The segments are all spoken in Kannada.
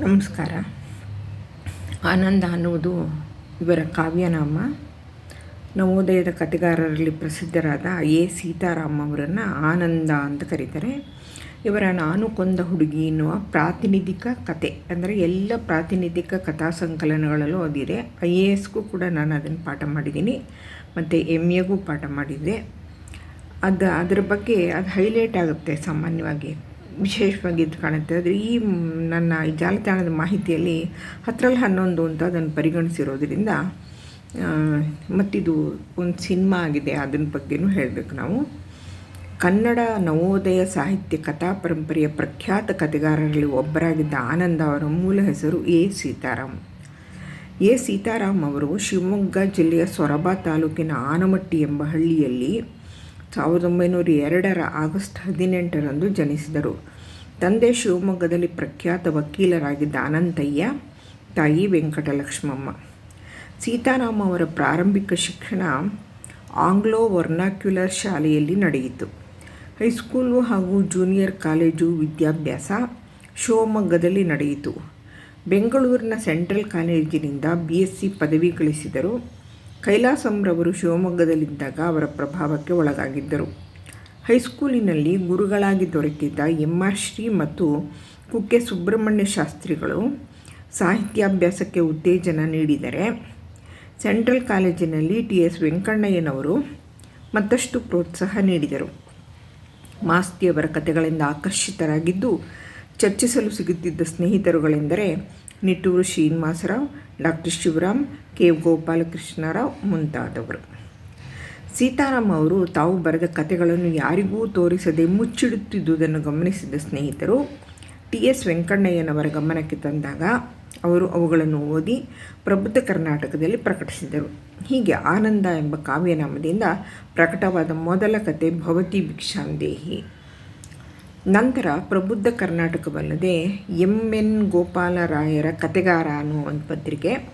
ನಮಸ್ಕಾರ. ಆನಂದ ಅನ್ನುವುದು ಇವರ ಕಾವ್ಯನಾಮ. ನವೋದಯದ ಕಥೆಗಾರರಲ್ಲಿ ಪ್ರಸಿದ್ಧರಾದ ಎ. ಸೀತಾರಾಮ್ ಅವರನ್ನು ಆನಂದ ಅಂತ ಕರೀತಾರೆ. ಇವರ ನಾನು ಕೊಂದ ಹುಡುಗಿ ಎನ್ನುವ ಪ್ರಾತಿನಿಧಿಕ ಕತೆ, ಅಂದರೆ ಎಲ್ಲ ಪ್ರಾತಿನಿಧಿಕ ಕಥಾ ಸಂಕಲನಗಳಲ್ಲೂ ಓದಿದೆ ಐ ಎ ಎಸ್ಗೂ ಕೂಡ ನಾನು ಅದನ್ನು ಪಾಠ ಮಾಡಿದ್ದೀನಿ, ಮತ್ತು ಎಂ ಎಗೂ ಪಾಠ ಮಾಡಿದ್ದೆ ಅದು, ಅದರ ಬಗ್ಗೆ ಅದು ಹೈಲೈಟ್ ಆಗುತ್ತೆ ಸಾಮಾನ್ಯವಾಗಿ. ವಿಶೇಷವಾಗಿ ಇದು ಕಾಣುತ್ತೆ. ಆದರೆ ಈ ನನ್ನ ಈ ಜಾಲತಾಣದ ಮಾಹಿತಿಯಲ್ಲಿ ಹತ್ತರಲ್ಲಿ ಹನ್ನೊಂದು ಅಂತ ಅದನ್ನು ಪರಿಗಣಿಸಿರೋದ್ರಿಂದ ಮತ್ತಿದು ಒಂದು ಸಿನಿಮಾ ಆಗಿದೆ ಅದನ್ನ ಬಗ್ಗೆನೂ ಹೇಳಬೇಕು ನಾವು. ಕನ್ನಡ ನವೋದಯ ಸಾಹಿತ್ಯ ಕಥಾ ಪರಂಪರೆಯ ಪ್ರಖ್ಯಾತ ಕಥೆಗಾರರಲ್ಲಿ ಒಬ್ಬರಾಗಿದ್ದ ಆನಂದ ಅವರ ಮೂಲ ಹೆಸರು ಎ ಸೀತಾರಾಮ್. ಎ ಸೀತಾರಾಮ್ ಅವರು ಶಿವಮೊಗ್ಗ ಜಿಲ್ಲೆಯ ಸೊರಬ ತಾಲೂಕಿನ ಆನಮಟ್ಟಿ ಎಂಬ ಹಳ್ಳಿಯಲ್ಲಿ ಸಾವಿರದ ಒಂಬೈನೂರ ಎರಡರ ಆಗಸ್ಟ್ ಹದಿನೆಂಟರಂದು ಜನಿಸಿದರು. ತಂದೆ ಶಿವಮೊಗ್ಗದಲ್ಲಿ ಪ್ರಖ್ಯಾತ ವಕೀಲರಾಗಿದ್ದ ಅನಂತಯ್ಯ, ತಾಯಿ ವೆಂಕಟಲಕ್ಷ್ಮಮ್ಮ. ಸೀತಾರಾಮ ಅವರ ಪ್ರಾರಂಭಿಕ ಶಿಕ್ಷಣ ಆಂಗ್ಲೋ ವರ್ನಾಕ್ಯುಲರ್ ಶಾಲೆಯಲ್ಲಿ ನಡೆಯಿತು. ಹೈಸ್ಕೂಲು ಹಾಗೂ ಜೂನಿಯರ್ ಕಾಲೇಜು ವಿದ್ಯಾಭ್ಯಾಸ ಶಿವಮೊಗ್ಗದಲ್ಲಿ ನಡೆಯಿತು. ಬೆಂಗಳೂರಿನ ಸೆಂಟ್ರಲ್ ಕಾಲೇಜಿನಿಂದ ಬಿ ಎಸ್ ಸಿ ಪದವಿ ಗಳಿಸಿದರು. ಕೈಲಾಸಂರವರು ಶಿವಮೊಗ್ಗದಲ್ಲಿದ್ದಾಗ ಅವರ ಪ್ರಭಾವಕ್ಕೆ ಒಳಗಾಗಿದ್ದರು. ಹೈಸ್ಕೂಲಿನಲ್ಲಿ ಗುರುಗಳಾಗಿ ದೊರೆತಿದ್ದ ಎಂ ಆರ್ ಶ್ರೀ ಮತ್ತು ಕುಕ್ಕೆ ಸುಬ್ರಹ್ಮಣ್ಯ ಶಾಸ್ತ್ರಿಗಳು ಸಾಹಿತ್ಯಾಭ್ಯಾಸಕ್ಕೆ ಉತ್ತೇಜನ ನೀಡಿದರೆ ಸೆಂಟ್ರಲ್ ಕಾಲೇಜಿನಲ್ಲಿ ಟಿ ಎಸ್ ವೆಂಕಣ್ಣಯ್ಯನವರು ಮತ್ತಷ್ಟು ಪ್ರೋತ್ಸಾಹ ನೀಡಿದರು. ಮಾಸ್ತಿಯವರ ಕಥೆಗಳಿಂದ ಆಕರ್ಷಿತರಾಗಿದ್ದು ಚರ್ಚಿಸಲು ಸಿಗುತ್ತಿದ್ದ ಸ್ನೇಹಿತರುಗಳೆಂದರೆ ನಿಟ್ಟೂರು ಶ್ರೀನಿವಾಸರಾವ್, ಡಾಕ್ಟರ್ ಶಿವರಾಮ್, ಕೆ. ಗೋಪಾಲಕೃಷ್ಣರಾವ್ ಮುಂತಾದವರು. ಸೀತಾರಾಮ್ ಅವರು ತಾವು ಬರೆದ ಕಥೆಗಳನ್ನು ಯಾರಿಗೂ ತೋರಿಸದೆ ಮುಚ್ಚಿಡುತ್ತಿದ್ದುದನ್ನು ಗಮನಿಸಿದ ಸ್ನೇಹಿತರು, ಟಿ. ಎಸ್. ವೆಂಕಣ್ಣಯ್ಯನವರ ಗಮನಕ್ಕೆ ತಂದಾಗ ಅವರು ಅವುಗಳನ್ನು ಓದಿ ಪ್ರಬುದ್ಧ ಕರ್ನಾಟಕದಲ್ಲಿ ಪ್ರಕಟಿಸಿದರು ಹೀಗೆ ಆನಂದ ಎಂಬ ಕಾವ್ಯನಾಮದಿಂದ ಪ್ರಕಟವಾದ ಮೊದಲ ಕತೆ ಭವತಿ ಭಿಕ್ಷಾಂದೇಹಿ. ನಂತರ ಪ್ರಬುದ್ಧ ಕರ್ನಾಟಕವಲ್ಲದೆ ಎಂ ಎನ್ ಗೋಪಾಲರಾಯರ ಕತೆಗಾರ ಅನ್ನುವ ಒಂದು ಪತ್ರಿಕೆ,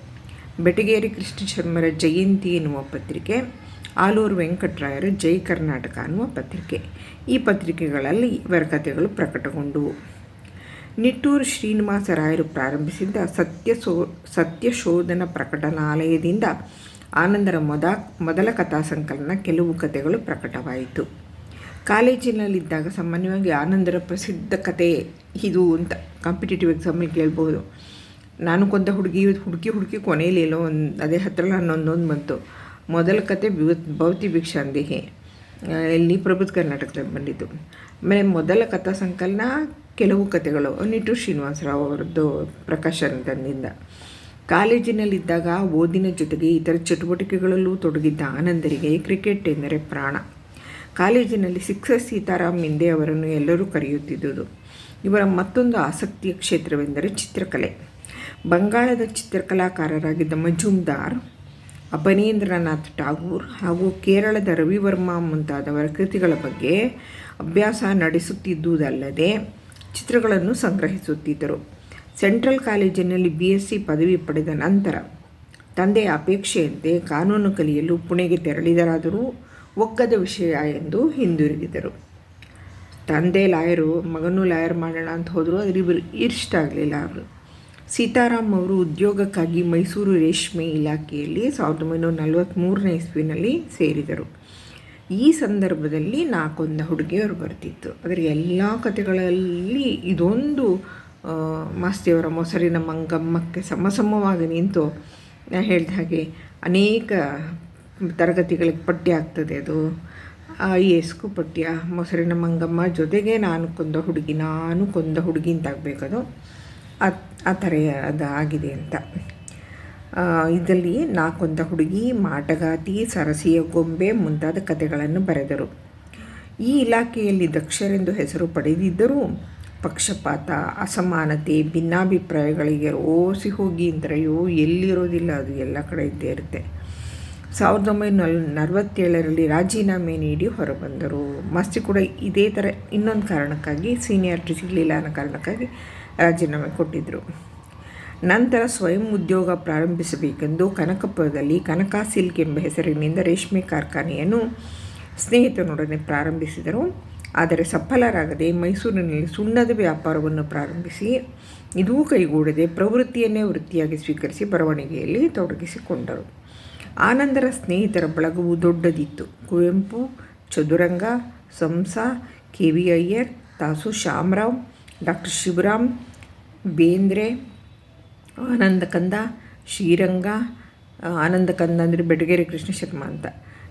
ಬೆಟಗೇರಿ ಕೃಷ್ಣ ಶರ್ಮರ ಜಯಂತಿ ಎನ್ನುವ ಪತ್ರಿಕೆ, ಆಲೂರು ವೆಂಕಟರಾಯರ ಜೈ ಕರ್ನಾಟಕ ಅನ್ನುವ ಪತ್ರಿಕೆ. ಈ ಪತ್ರಿಕೆಗಳಲ್ಲಿ ಇವರ ಕಥೆಗಳು ಪ್ರಕಟಗೊಂಡವು ನಿಟ್ಟೂರು ಶ್ರೀನಿವಾಸರಾಯರು ಪ್ರಾರಂಭಿಸಿದ್ದ ಸತ್ಯ ಸೋ ಸತ್ಯಶೋಧನ ಪ್ರಕಟನಾಲಯದಿಂದ ಆನಂದರ ಮೊದ, ಮೊದಲ ಕಥಾ ಸಂಕಲನ ಕೆಲವು ಕಥೆಗಳು ಪ್ರಕಟವಾಯಿತು. ಕಾಲೇಜಿನಲ್ಲಿದ್ದಾಗ ಸಾಮಾನ್ಯವಾಗಿ ಆನಂದರ ಪ್ರಸಿದ್ಧ ಕತೆ ಇದು ಅಂತ ಕಾಂಪಿಟೇಟಿವ್ ಎಕ್ಸಾಮಿಗೆ ಕೇಳ್ಬೋದು ನಾನು ಕೊಂದ ಹುಡುಗಿ, ಹುಡುಕಿ ಹುಡುಕಿ ಕೊನೆಯಲ್ಲಿ ಎಲ್ಲೋ ಒಂದು, ಅದೇ ಹತ್ತಿರ ಹನ್ನೊಂದೊಂದು ಬಂತು. ಮೊದಲ ಕತೆ ಭೌತಿ ಭಿಕ್ಷಾಂದೇಹಿ ಇಲ್ಲಿ ಪ್ರಬುದ್ಧ ಕರ್ನಾಟಕದಲ್ಲಿ ಬಂದಿದ್ದು. ಆಮೇಲೆ ಮೊದಲ ಕಥಾ ಸಂಕಲನ ಕೆಲವು ಕತೆಗಳು. ನಿಟು ಶ್ರೀನಿವಾಸರಾವ್ ಅವರದ್ದು ಪ್ರಕಾಶನದಿಂದ ಕಾಲೇಜಿನಲ್ಲಿದ್ದಾಗ ಓದಿನ ಜೊತೆಗೆ ಇತರ ಚಟುವಟಿಕೆಗಳಲ್ಲೂ ತೊಡಗಿದ್ದ ಆನಂದರಿಗೆ ಕ್ರಿಕೆಟ್ ಎಂದರೆ ಪ್ರಾಣ. ಕಾಲೇಜಿನಲ್ಲಿ ಸಿಕ್ಸ ಸೀತಾರಾಮ್ ಮಿಂದೆ ಅವರನ್ನು ಎಲ್ಲರೂ ಕರೆಯುತ್ತಿದ್ದುದು. ಇವರ ಮತ್ತೊಂದು ಆಸಕ್ತಿಯ ಕ್ಷೇತ್ರವೆಂದರೆ ಚಿತ್ರಕಲೆ. ಬಂಗಾಳದ ಚಿತ್ರಕಲಾಕಾರರಾಗಿದ್ದ ಮಜುಮ್ದಾರ್ ಅಪನೇಂದ್ರನಾಥ್ ಠಾಗೂರ್ ಹಾಗೂ ಕೇರಳದ ರವಿವರ್ಮ ಮುಂತಾದವರ ಕೃತಿಗಳ ಬಗ್ಗೆ ಅಭ್ಯಾಸ ನಡೆಸುತ್ತಿದ್ದುದಲ್ಲದೆ ಚಿತ್ರಗಳನ್ನು ಸಂಗ್ರಹಿಸುತ್ತಿದ್ದರು. ಸೆಂಟ್ರಲ್ ಕಾಲೇಜಿನಲ್ಲಿ ಬಿ ಎಸ್ ಸಿ ಪದವಿ ಪಡೆದ ನಂತರ ತಂದೆಯ ಅಪೇಕ್ಷೆಯಂತೆ ಕಾನೂನು ಕಲಿಯಲು ಪುಣೆಗೆ ತೆರಳಿದರಾದರೂ ಒಗ್ಗದ ವಿಷಯ ಎಂದು ಹಿಂದಿರುಗಿದರು ತಂದೆ ಲಾಯರು, ಮಗನೂ ಲಾಯರ್ ಮಾಡೋಣ ಅಂತ ಹೋದರು ಅದ್ರ ಇಬ್ಬರು ಇಷ್ಟ ಆಗಲಿಲ್ಲ ಅವರು. ಸೀತಾರಾಮ್ ಅವರು ಉದ್ಯೋಗಕ್ಕಾಗಿ ಮೈಸೂರು ರೇಷ್ಮೆ ಇಲಾಖೆಯಲ್ಲಿ ಸಾವಿರದ ಒಂಬೈನೂರ ನಲವತ್ತ್ಮೂರನೇ ಇಸ್ವಿನಲ್ಲಿ ಸೇರಿದರು. ಈ ಸಂದರ್ಭದಲ್ಲಿ ನಾಲ್ಕೊಂದ ಹುಡುಗಿಯವರು ಬರ್ತಿತ್ತು. ಅದರ ಎಲ್ಲ ಕಥೆಗಳಲ್ಲಿ ಇದೊಂದು ಮಾಸ್ತಿಯವರ ಮೊಸರಿನ ಮಂಗಮ್ಮಕ್ಕೆ ಸಮಸಮವಾಗಿ ನಿಂತು ಹೇಳಿದ ಹಾಗೆ ಅನೇಕ ತರಗತಿಗಳಿಗೆ ಪಠ್ಯ ಆಗ್ತದೆ ಅದು. ಐ ಎಸ್ಗೂ ಪಠ್ಯ. ಮೊಸರಿನ ಮಂಗಮ್ಮ ಜೊತೆಗೆ ನಾನು ಕೊಂದ ಹುಡುಗಿ, ನಾನು ಕೊಂದ ಹುಡುಗಿ ಅಂತಾಗಬೇಕದು ಆ ಥರ ಅದು ಆಗಿದೆ ಅಂತ. ಇದರಲ್ಲಿ ನಾ ಕೊಂದ ಹುಡುಗಿ, ಮಾಟಗಾತಿ, ಸರಸಿಯ ಗೊಂಬೆ ಮುಂತಾದ ಕಥೆಗಳನ್ನು ಬರೆದರು. ಈ ಇಲಾಖೆಯಲ್ಲಿ ದಕ್ಷರೆಂದು ಹೆಸರು ಪಡೆದಿದ್ದರೂ ಪಕ್ಷಪಾತ, ಅಸಮಾನತೆ, ಭಿನ್ನಾಭಿಪ್ರಾಯಗಳಿಗೆ ಓಸಿ ಹೋಗಿ ಅಂತಾರೆಯೋ ಎಲ್ಲಿರೋದಿಲ್ಲ, ಅದು ಎಲ್ಲ ಕಡೆ ಇದ್ದೇ ಇರುತ್ತೆ. ಸಾವಿರದ ಒಂಬೈನೂರ ನಲವತ್ತೇಳರಲ್ಲಿ ರಾಜೀನಾಮೆ ನೀಡಿ ಹೊರಬಂದರು. ಮಸ್ತಿ ಕೂಡ ಇದೇ ಥರ ಇನ್ನೊಂದು ಕಾರಣಕ್ಕಾಗಿ ಸೀನಿಯಾರಿಟಿ ಸಿಗಲಿಲ್ಲ ಅನ್ನೋ ಕಾರಣಕ್ಕಾಗಿ ರಾಜೀನಾಮೆ ಕೊಟ್ಟಿದ್ದರು ನಂತರ ಸ್ವಯಂ ಉದ್ಯೋಗ ಪ್ರಾರಂಭಿಸಬೇಕೆಂದು ಕನಕಪುರದಲ್ಲಿ ಕನಕ ಸಿಲ್ಕ್ ಎಂಬ ಹೆಸರಿನಿಂದ ರೇಷ್ಮೆ ಕಾರ್ಖಾನೆಯನ್ನು ಸ್ನೇಹಿತನೊಡನೆ ಪ್ರಾರಂಭಿಸಿದರು. ಆದರೆ ಸಫಲರಾಗದೆ ಮೈಸೂರಿನಲ್ಲಿ ಸುಣ್ಣದ ವ್ಯಾಪಾರವನ್ನು ಪ್ರಾರಂಭಿಸಿ, ಇದೂ ಕೈಗೂಡದೆ ಪ್ರವೃತ್ತಿಯನ್ನೇ ವೃತ್ತಿಯಾಗಿ ಸ್ವೀಕರಿಸಿ, ಬರವಣಿಗೆಯಲ್ಲಿ ತೊಡಗಿಸಿಕೊಂಡರು. ಆನಂದರ ಸ್ನೇಹಿತರ ಬಳಗವು ದೊಡ್ಡದಿತ್ತು. Kuvempu, Chaduranga, Samsa K V Iyer Tasu Shyamarao, doctor Shivaram, Bendre, Anandakanda, Shriranga, Anandakanda ಅಂದರೆ ಬೆಡಗೇರಿ ಕೃಷ್ಣ ಶರ್ಮ ಅಂತ.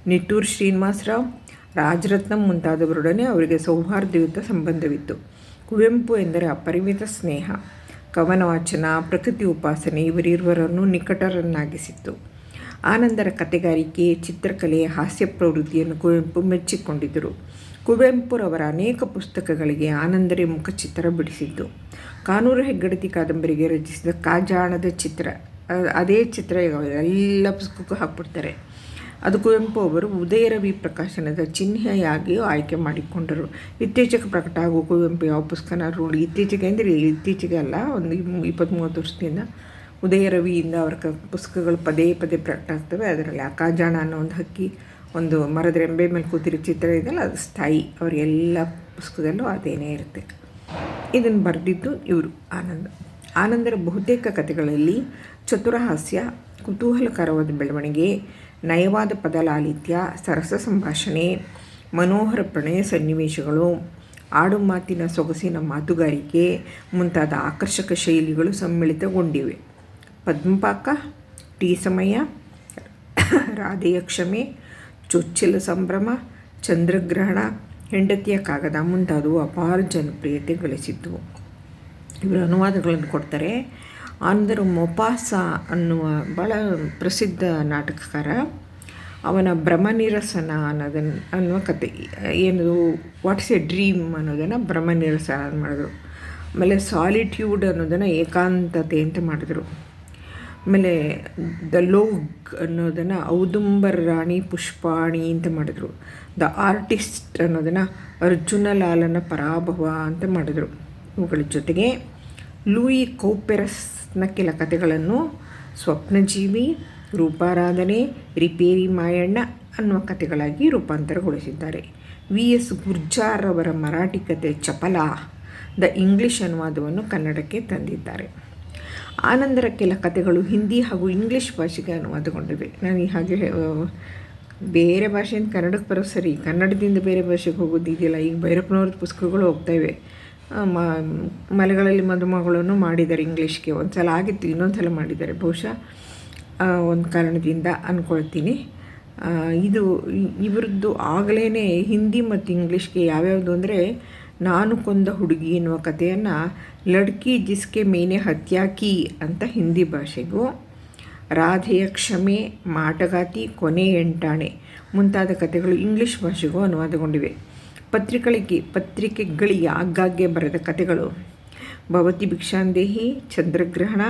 ನಿಟ್ಟೂರು ಶ್ರೀನಿವಾಸರಾವ್, ರಾಜರತ್ನಂ ಮುಂತಾದವರೊಡನೆ ಅವರಿಗೆ ಸೌಹಾರ್ದಯುತ ಸಂಬಂಧವಿತ್ತು. ಕುವೆಂಪು ಎಂದರೆ ಅಪರಿಮಿತ ಸ್ನೇಹ. ಕವನ ವಾಚನ ಪ್ರಕೃತಿ ಉಪಾಸನೆ, ಇವರಿರುವರನ್ನು ನಿಕಟರನ್ನಾಗಿಸಿತ್ತು. ಆನಂದರ ಕತೆಗಾರಿಕೆ, ಚಿತ್ರಕಲೆ, ಹಾಸ್ಯ ಪ್ರವೃತ್ತಿಯನ್ನು ಕುವೆಂಪು ಮೆಚ್ಚಿಕೊಂಡಿದ್ದರು. ಕುವೆಂಪುರವರ ಅನೇಕ ಪುಸ್ತಕಗಳಿಗೆ ಆನಂದರೇ ಮುಖಚಿತ್ರ ಬಿಡಿಸಿದ್ದು. ಕಾನೂರು ಹೆಗ್ಗಡತಿ ಕಾದಂಬರಿಗೆ ರಚಿಸಿದ ಕಾಜಾಣದ ಚಿತ್ರ, ಅದೇ ಚಿತ್ರ ಎಲ್ಲ ಪುಸ್ತಕಕ್ಕೂ ಹಾಕ್ಬಿಡ್ತಾರೆ. ಅದು ಕುವೆಂಪು ಅವರು ಉದಯ ರವಿ ಪ್ರಕಾಶನದ ಚಿಹ್ನೆಯಾಗಿಯೂ ಆಯ್ಕೆ ಮಾಡಿಕೊಂಡರು. ಇತ್ತೀಚೆಗೆ ಪ್ರಕಟ ಆಗುವ ಕುವೆಂಪು ಯಾವ ಪುಸ್ತಕನ ರೂಢಿ ಇತ್ತೀಚೆಗೆ ಅಂದರೆ ಇತ್ತೀಚೆಗೆ ಅಲ್ಲ, ಒಂದು ಇಪ್ಪತ್ತ್ಮೂವತ್ತು ವರ್ಷದಿಂದ ಉದಯ ರವಿಯಿಂದ ಅವರ ಕ ಪುಸ್ತಕಗಳು ಪದೇ ಪದೇ ಪ್ರಕಟ ಆಗ್ತವೆ ಅದರಲ್ಲಿ ಅಕಾಜಾಣ ಅನ್ನೋ ಒಂದು ಹಕ್ಕಿ, ಒಂದು ಮರದ ರೆಂಬೆ ಮೇಲೆ ಕೂತಿರೋ ಚಿತ್ರ ಇದೆಯಲ್ಲ, ಅದು ಸ್ಥಾಯಿ. ಅವ್ರ ಎಲ್ಲ ಪುಸ್ತಕದಲ್ಲೂ ಅದೇನೇ ಇರುತ್ತೆ. ಇದನ್ನು ಬರೆದಿದ್ದು ಇವರು, ಆನಂದ. ಆನಂದರ ಬಹುತೇಕ ಕಥೆಗಳಲ್ಲಿ ಚತುರಹಾಸ್ಯ, ಕುತೂಹಲಕರವಾದ ಬೆಳವಣಿಗೆ, ನಯವಾದ ಪದಲಾಲಿತ್ಯ, ಸರಸ ಸಂಭಾಷಣೆ, ಮನೋಹರ ಪ್ರಣಯ ಸನ್ನಿವೇಶಗಳು, ಆಡು ಮಾತಿನ ಸೊಗಸಿನ ಮಾತುಗಾರಿಕೆ, ಮುಂತಾದ ಆಕರ್ಷಕ ಶೈಲಿಗಳು ಸಮ್ಮಿಳಿತಗೊಂಡಿವೆ. ಪದ್ಮಪಾಕ, ಟೀ ಸಮಯ ರಾಧೆಯ ಕ್ಷಮೆ ಚೊಚ್ಚಲ ಸಂಭ್ರಮ, ಚಂದ್ರಗ್ರಹಣ, ಹೆಂಡತಿಯ ಕಾಗದ ಮುಂತಾದವು ಅಪಾರ ಜನಪ್ರಿಯತೆ ಗಳಿಸಿದ್ದವು ಇವರು ಅನುವಾದಗಳನ್ನು ಕೊಡ್ತಾರೆ. ಆನಂದರು ಮೊಪಾಸ ಅನ್ನುವ ಭಾಳ ಪ್ರಸಿದ್ಧ ನಾಟಕಕಾರ. ಅವನ ಭ್ರಮನಿರಸನ ಅನ್ನೋದನ್ನು ಅನ್ನುವ ಕತೆ. ಏನು ವಾಟ್ಸ್ ಎ ಡ್ರೀಮ್ ಅನ್ನೋದನ್ನು ಭ್ರಮನಿರಸನ ಮಾಡಿದ್ರು. ಆಮೇಲೆ ಸಾಲಿಟ್ಯೂಡ್ ಅನ್ನೋದನ್ನು ಏಕಾಂತತೆ ಅಂತ ಮಾಡಿದ್ರು. ಆಮೇಲೆ ದ ಲೋಗ್ ಅನ್ನೋದನ್ನು ಔದುಂಬರ್ ರಾಣಿ ಪುಷ್ಪಾಣಿ ಅಂತ ಮಾಡಿದರು. ದ ಆರ್ಟಿಸ್ಟ್ ಅನ್ನೋದನ್ನು ಅರ್ಜುನ ಲಾಲನ ಪರಾಭವ ಅಂತ ಮಾಡಿದರು. ಇವುಗಳ ಜೊತೆಗೆ ಲೂಯಿ ಕೌಪೆರಸ್ನ ಕೆಲ ಕಥೆಗಳನ್ನು ಸ್ವಪ್ನಜೀವಿ, ರೂಪಾರಾಧನೆ, ರಿಪೇರಿ ಮಾಯಣ್ಣ ಅನ್ನುವ ಕಥೆಗಳಾಗಿ ರೂಪಾಂತರಗೊಳಿಸಿದ್ದಾರೆ. ವಿ. ಎಸ್. ಗುರ್ಜಾರ್ ಅವರ ಮರಾಠಿ ಕತೆ ಚಪಲ, ದ ಇಂಗ್ಲಿಷ್ ಅನುವಾದವನ್ನು ಕನ್ನಡಕ್ಕೆ ತಂದಿದ್ದಾರೆ. ಆನಂದರ ಕೆಲ ಕಥೆಗಳು ಹಿಂದಿ ಹಾಗೂ ಇಂಗ್ಲೀಷ್ ಭಾಷೆಗೆ ಅನುವಾದಗೊಂಡಿವೆ. ನಾನು ಹಾಗೆ ಬೇರೆ ಭಾಷೆಯಿಂದ ಕನ್ನಡಕ್ಕೆ ಬರೋ ಸರಿ, ಕನ್ನಡದಿಂದ ಬೇರೆ ಭಾಷೆಗೆ ಹೋಗೋದು ಇದೆಯಲ್ಲ, ಈಗ ಭೈರಪ್ಪನವ್ರದ್ದು ಪುಸ್ತಕಗಳು ಹೋಗ್ತಾಯಿವೆ ಮ, ಮಲೆಗಳಲ್ಲಿ ಮದುಮಗಳನ್ನು ಮಾಡಿದ್ದಾರೆ ಇಂಗ್ಲೀಷ್ಗೆ. ಒಂದು ಸಲ ಆಗಿತ್ತು ಇನ್ನೊಂದು ಸಲ ಮಾಡಿದ್ದಾರೆ. ಬಹುಶಃ ಒಂದು ಕಾರಣದಿಂದ ಅಂದ್ಕೊಳ್ತೀನಿ ಇದು ಇವ್ರದ್ದು ಆಗಲೇ ಹಿಂದಿ ಮತ್ತು ಇಂಗ್ಲೀಷ್ಗೆ ಯಾವ್ಯಾವುದು ಅಂದರೆ ನಾನು ಕೊಂದ ಹುಡುಗಿ ಎನ್ನುವ ಕಥೆಯನ್ನು ಲಡ್ಕಿ ಜಿಸ್ಕೆ ಮೇನೆ ಹತ್ಯಾಕಿ ಅಂತ ಹಿಂದಿ ಭಾಷೆಗೂ ರಾಧೆಯ ಕ್ಷಮೆ, ಮಾಟಗಾತಿ, ಕೊನೆ ಎಂಟಾಣೆ ಮುಂತಾದ ಕಥೆಗಳು ಇಂಗ್ಲಿಷ್ ಭಾಷೆಗೂ ಅನುವಾದಗೊಂಡಿವೆ. ಪತ್ರಿಕೆಗಳಿಗೆ ಪತ್ರಿಕೆಗಳಿಗೆ ಆಗಾಗ್ಗೆ ಬರೆದ ಕಥೆಗಳು ಭವತಿ ಭಿಕ್ಷಾಂದೇಹಿ, ಚಂದ್ರಗ್ರಹಣ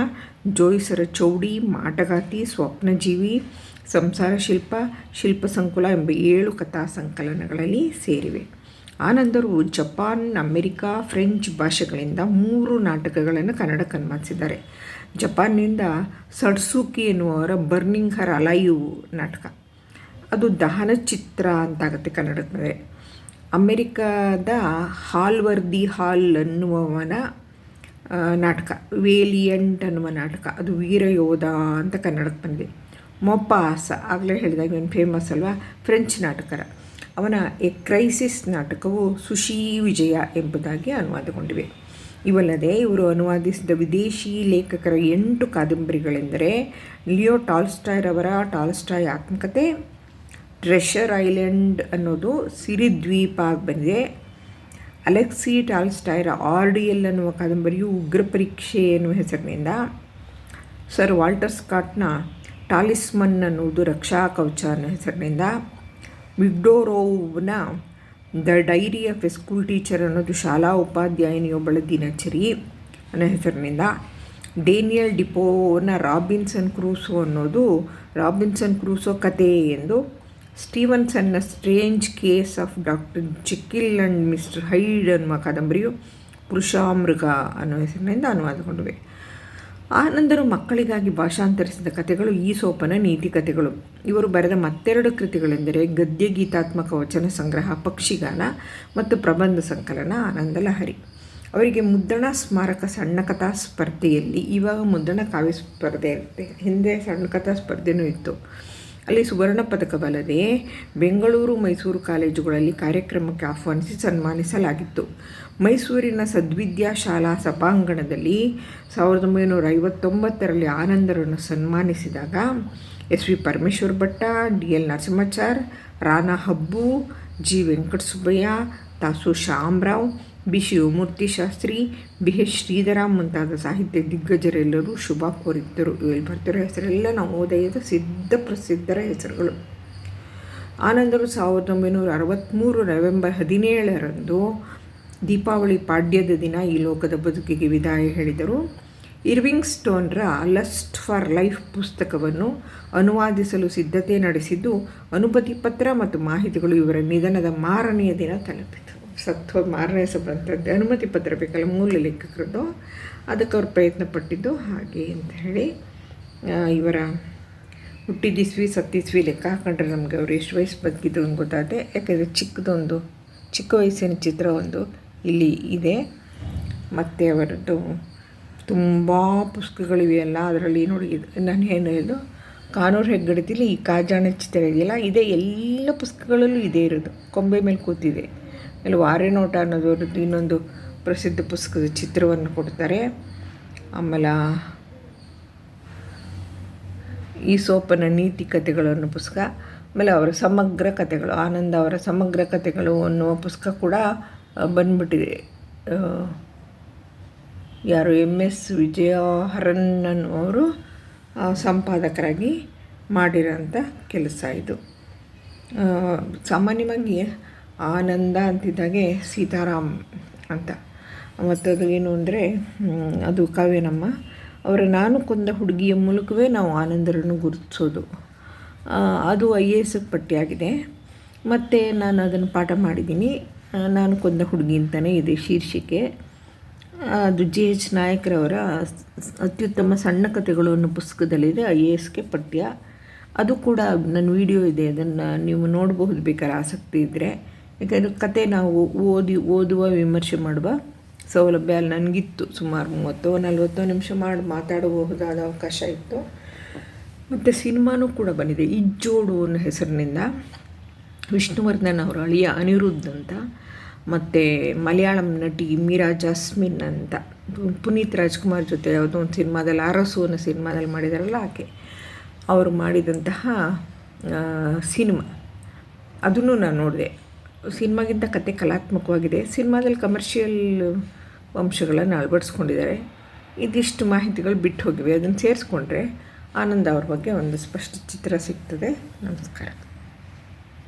ಜೋಯಿಸರ ಚೌಡಿ ಮಾಟಗಾತಿ, ಸ್ವಪ್ನಜೀವಿ, ಸಂಸಾರ ಶಿಲ್ಪ ಶಿಲ್ಪ ಸಂಕುಲ ಎಂಬ ಏಳು ಕಥಾ ಸಂಕಲನಗಳಲ್ಲಿ ಸೇರಿವೆ. ಆನಂದರು ಜಪಾನ್, ಅಮೆರಿಕ, ಫ್ರೆಂಚ್ ಭಾಷೆಗಳಿಂದ ಮೂರು ನಾಟಕಗಳನ್ನು ಕನ್ನಡಕ್ಕೆ ಅನುವಾದಿಸಿದ್ದಾರೆ ಜಪಾನ್ನಿಂದ ಸಡ್ಸುಕಿ ಎನ್ನುವರ ಬರ್ನಿಂಗ್ ಹರ್ ಅಲೈವ್ ನಾಟಕ. ಅದು ದಹನ ಚಿತ್ರ ಅಂತಾಗುತ್ತೆ ಕನ್ನಡಕ್ಕೆ ಅಮೆರಿಕದ ಹಾಲ್ವರ್ದಿ ಹಾಲ್ ಅನ್ನುವವನ ನಾಟಕ. ವೇಲಿಯಂಟ್ ಅನ್ನುವ ನಾಟಕ. ಅದು ವೀರಯೋಧ ಅಂತ ಕನ್ನಡಕ್ಕೆ ಬಂದಿದೆ. ಮೊಪಾಸ, ಆಗಲೇ ಹೇಳಿದಾಗ ಏನು ಫೇಮಸ್ ಅಲ್ವಾ? ಫ್ರೆಂಚ್ ನಾಟಕರ. ಅವನ ಎ ಕ್ರೈಸಿಸ್ ನಾಟಕವು ಸುಶಿ ವಿಜಯ ಎಂಬುದಾಗಿ ಅನುವಾದಗೊಂಡಿವೆ. ಇವಲ್ಲದೆ ಇವರು ಅನುವಾದಿಸಿದ ವಿದೇಶಿ ಲೇಖಕರ ಎಂಟು ಕಾದಂಬರಿಗಳೆಂದರೆ ಲಿಯೋ ಟಾಲ್ಸ್ಟಾಯ್ರವರ ಟಾಲ್ಸ್ಟಾಯ್ ಆತ್ಮಕತೆ ಟ್ರೆಷರ್ ಐಲ್ಯಾಂಡ್ ಅನ್ನೋದು ಸಿರಿದ್ವೀಪ ಬಂದಿದೆ. ಅಲೆಕ್ಸಿ ಟಾಲ್ಸ್ಟಾಯ್ರ ಆರ್ಡಿಯಲ್ ಅನ್ನುವ ಕಾದಂಬರಿಯು ಉಗ್ರ ಪರೀಕ್ಷೆ ಎನ್ನುವ ಹೆಸರಿನಿಂದ ಸರ್ ವಾಲ್ಟರ್ ಸ್ಕಾಟ್ನ ಟಾಲಿಸ್ಮನ್ ಅನ್ನುವುದು ರಕ್ಷಾ ಕವಚ ಅನ್ನೋ ಹೆಸರಿನಿಂದ ವಿಗ್ಡೋರೋವ್ನ the diary of a school teacher ಅನ್ನೋದು ಶಾಲಾ ಉಪಾಧ್ಯಾಯಿನಿಯೊಬ್ಬಳ ದಿನಚರಿ. ಅನ್ನೋ ಹೆಸರಿನಿಂದ ಡೇನಿಯಲ್ ಡಿಪೋನ ರಾಬಿನ್ಸನ್ ಕ್ರೂಸೋ ಅನ್ನೋದು ರಾಬಿನ್ಸನ್ ಕ್ರೂಸೋ ಕತೆ ಎಂದು ಸ್ಟೀವನ್ಸನ್ನ strange case of doctor Jekyll and mister Hyde ಅನ್ನುವ ಕಾದಂಬರಿಯು ಪುರುಷಾಮೃಗ ಅನ್ನೋ ಹೆಸರಿನಿಂದ ಅನುವಾದಗೊಂಡಿವೆ. ಆನಂದರು ಮಕ್ಕಳಿಗಾಗಿ ಭಾಷಾಂತರಿಸಿದ ಕಥೆಗಳು ಈ ಸೋಪನ ನೀತಿ ಕಥೆಗಳು. ಇವರು ಬರೆದ ಮತ್ತೆರಡು ಕೃತಿಗಳೆಂದರೆ ಗದ್ಯ ಗೀತಾತ್ಮಕ ವಚನ ಸಂಗ್ರಹ, ಪಕ್ಷಿಗಾನ ಮತ್ತು ಪ್ರಬಂಧ ಸಂಕಲನ, ಆನಂದ ಲಹರಿ. ಅವರಿಗೆ ಮುದ್ರಣ ಸ್ಮಾರಕ ಸಣ್ಣ ಕಥಾ ಸ್ಪರ್ಧೆಯಲ್ಲಿ, ಇವಾಗ ಮುದ್ರಣ ಕಾವ್ಯ ಸ್ಪರ್ಧೆ ಇರುತ್ತೆ ಹಿಂದೆ ಸಣ್ಣ ಕಥಾ ಸ್ಪರ್ಧೆನೂ ಇತ್ತು. ಅಲ್ಲಿ ಸುವರ್ಣ ಪದಕವಲ್ಲದೆ ಬೆಂಗಳೂರು ಮೈಸೂರು ಕಾಲೇಜುಗಳಲ್ಲಿ ಕಾರ್ಯಕ್ರಮಕ್ಕೆ ಆಹ್ವಾನಿಸಿ ಸನ್ಮಾನಿಸಲಾಗಿತ್ತು. ಮೈಸೂರಿನ ಸದ್ವಿದ್ಯಾ ಶಾಲಾ ಸಭಾಂಗಣದಲ್ಲಿ ಸಾವಿರದ ಒಂಬೈನೂರ ಐವತ್ತೊಂಬತ್ತರಲ್ಲಿ ಆನಂದರನ್ನು ಸನ್ಮಾನಿಸಿದಾಗ S V Parameshwar Bhatta, D L Narasimhachar Rana Habbu, G Venkatasubbaiah Tasu Shyamarao B Shivamurthy Shastri B H Sridharam ಮುಂತಾದ ಸಾಹಿತ್ಯ ದಿಗ್ಗಜರೆಲ್ಲರೂ ಶುಭ ಕೋರಿದ್ದರು. ಇಲ್ಲಿ ಬರ್ತಿರೋ ಹೆಸರೆಲ್ಲ ನವೋದಯದ ಸಿದ್ಧ ಪ್ರಸಿದ್ಧರ ಹೆಸರುಗಳು. ಆನಂದರು ಸಾವಿರದ ಒಂಬೈನೂರ ಅರವತ್ತ್ಮೂರು ನವೆಂಬರ್ ಹದಿನೇಳರಂದು ದೀಪಾವಳಿ ಪಾಡ್ಯದ ದಿನ ಈ ಲೋಕದ ಬದುಕಿಗೆ ವಿದಾಯ ಹೇಳಿದರು. ಇರ್ವಿಂಗ್ ಸ್ಟೋನ್ರ ಲಸ್ಟ್ ಫಾರ್ ಲೈಫ್ ಪುಸ್ತಕವನ್ನು ಅನುವಾದಿಸಲು ಸಿದ್ಧತೆ ನಡೆಸಿದ್ದು ಅನುಮತಿ ಪತ್ರ ಮತ್ತು ಮಾಹಿತಿಗಳು ಇವರ ನಿಧನದ ಮಾರನೆಯ ದಿನ ತಲುಪಿತು. ಸತ್ವ ಮಾರನೇ ಬಂತದ್ದು ಅನುಮತಿ ಪತ್ರ ಬೇಕಲ್ಲ, ಮೂಲ ಲೇಖಕರದ್ದು ಅದಕ್ಕೆ ಅವ್ರು ಪ್ರಯತ್ನ ಪಟ್ಟಿದ್ದು ಹಾಗೆ ಅಂತ ಹೇಳಿ ಇವರ ಹುಟ್ಟಿದಿಸ್ವಿ ಸತ್ತಿಸ್ವಿ ಲೆಕ್ಕ ಹಾಕೊಂಡ್ರೆ ನಮಗೆ ಅವರು ಎಷ್ಟು ವಯಸ್ಸು ಬದುಕಿದ್ರು ಅಂತ ಗೊತ್ತಾಗುತ್ತೆ ಯಾಕೆಂದರೆ ಚಿಕ್ಕದೊಂದು, ಚಿಕ್ಕ ವಯಸ್ಸಿನ ಚಿತ್ರ ಒಂದು ಇಲ್ಲಿ ಇದೆ. ಮತ್ತು ಅವರದ್ದು ತುಂಬ ಪುಸ್ತಕಗಳಿವೆ ಅಲ್ಲ ಅದರಲ್ಲಿ ನೋಡಿ ನಾನು ಏನು ಹೇಳೋದು, ಕಾನೂರು ಹೆಗ್ಗಡತಿಲಿ ಈ ಕಾಜಾಣ ಚಿತ್ರ ಇದೆಯಲ್ಲ, ಇದೇ ಎಲ್ಲ ಪುಸ್ತಕಗಳಲ್ಲೂ ಇದೇ ಇರೋದು. ಕೊಂಬೆ ಮೇಲೆ ಕೂತಿದೆ. ಅಲ್ಲಿ ವಾರೆ ನೋಟ ಅನ್ನೋದು ಇನ್ನೊಂದು ಪ್ರಸಿದ್ಧ ಪುಸ್ತಕದ ಚಿತ್ರವನ್ನು ಕೊಡ್ತಾರೆ. ಆಮೇಲೆ ಈ ಸೋಪನ ನೀತಿ ಕಥೆಗಳನ್ನು ಪುಸ್ತಕ. ಆಮೇಲೆ ಅವರ ಸಮಗ್ರ ಕಥೆಗಳು, ಆನಂದ ಅವರ ಸಮಗ್ರ ಕಥೆಗಳು ಅನ್ನುವ ಪುಸ್ತಕ ಕೂಡ ಬಂದ್ಬಿಟ್ಟಿದೆ. ಯಾರು ಎಂ ಎಸ್ ವಿಜಯ ಹರನ್ ಅವರು ಸಂಪಾದಕರಾಗಿ ಮಾಡಿರೋಂಥ ಕೆಲಸ ಇದು. ಸಾಮಾನ್ಯವಾಗಿ ಆನಂದ ಅಂತಿದ್ದಾಗೆ ಸೀತಾರಾಮ್ ಅಂತ. ಮತ್ತು ಅದು ಏನು ಅಂದರೆ ಅದು ಕಾವ್ಯನಮ್ಮ. ಅವರ ನಾನು ಕೊಂದ ಹುಡುಗಿಯ ಮೂಲಕವೇ ನಾವು ಆನಂದರನ್ನು ಗುರುತಿಸೋದು. ಅದು ಐ ಎ ಎಸ್ ಪಟ್ಟಿಯಾಗಿದೆ. ಮತ್ತು ನಾನು ಅದನ್ನು ಪಾಠ ಮಾಡಿದ್ದೀನಿ. ನಾನು ಕೊಂದ ಹುಡುಗಿ ಅಂತಲೇ ಇದೆ ಶೀರ್ಷಿಕೆ. ಅದು ಜಿ ಎಚ್ ನಾಯಕರವರ ಅತ್ಯುತ್ತಮ ಸಣ್ಣ ಕಥೆಗಳು ಅನ್ನೋ ಪುಸ್ತಕದಲ್ಲಿದೆ ಐ ಎ ಎಸ್ಗೆ ಪಠ್ಯ. ಅದು ಕೂಡ ನನ್ನ ವಿಡಿಯೋ ಇದೆ. ಅದನ್ನು ನೀವು ನೋಡಬಹುದು, ಬೇಕಾದ್ರೆ ಆಸಕ್ತಿ ಇದ್ದರೆ. ಯಾಕಂದರೆ ಕತೆ ನಾವು ಓದಿ, ಓದುವ, ವಿಮರ್ಶೆ ಮಾಡುವ ಸೌಲಭ್ಯ ಅಲ್ಲಿ ನನಗಿತ್ತು ಸುಮಾರು ಮೂವತ್ತು, ನಲ್ವತ್ತು ನಿಮಿಷ ಮಾಡಿ, ಮಾತಾಡಬಹುದಾದ ಅವಕಾಶ ಇತ್ತು. ಮತ್ತು ಸಿನಿಮಾನೂ ಕೂಡ ಬಂದಿದೆ. ಇಜ್ಜೋಡು ಅನ್ನೋ ಹೆಸರಿನಿಂದ ವಿಷ್ಣುವರ್ಧನ್ ಅವರ ಅಳಿಯ ಅನಿರುದ್ಧ ಅಂತ, ಮತ್ತು ಮಲಯಾಳಂ ನಟಿ ಮೀರಾ ಜಾಸ್ಮಿನ್ ಅಂತ. ಪುನೀತ್ ರಾಜ್ಕುಮಾರ್ ಜೊತೆ ಯಾವುದೋ ಒಂದು ಸಿನಿಮಾದಲ್ಲಿ ಅರಸು ಅನ್ನೋ ಸಿನಿಮಾದಲ್ಲಿ ಮಾಡಿದಾರಲ್ಲ ಆಕೆ. ಅವರು ಮಾಡಿದಂತಹ ಸಿನಿಮಾ. ಅದನ್ನು ನಾನು ನೋಡಿದೆ. ಸಿನಿಮಾಗಿಂತ ಕತೆ ಕಲಾತ್ಮಕವಾಗಿದೆ. ಸಿನಿಮಾದಲ್ಲಿ ಕಮರ್ಷಿಯಲ್ ಅಂಶಗಳನ್ನು ಅಳವಡಿಸ್ಕೊಂಡಿದ್ದಾರೆ. ಇದಿಷ್ಟು ಮಾಹಿತಿಗಳು ಬಿಟ್ಟು ಹೋಗಿವೆ. ಅದನ್ನು ಸೇರಿಸ್ಕೊಂಡ್ರೆ ಆನಂದ ಅವ್ರ ಬಗ್ಗೆ ಒಂದು ಸ್ಪಷ್ಟ ಚಿತ್ರ ಸಿಗ್ತದೆ. ನಮಸ್ಕಾರ.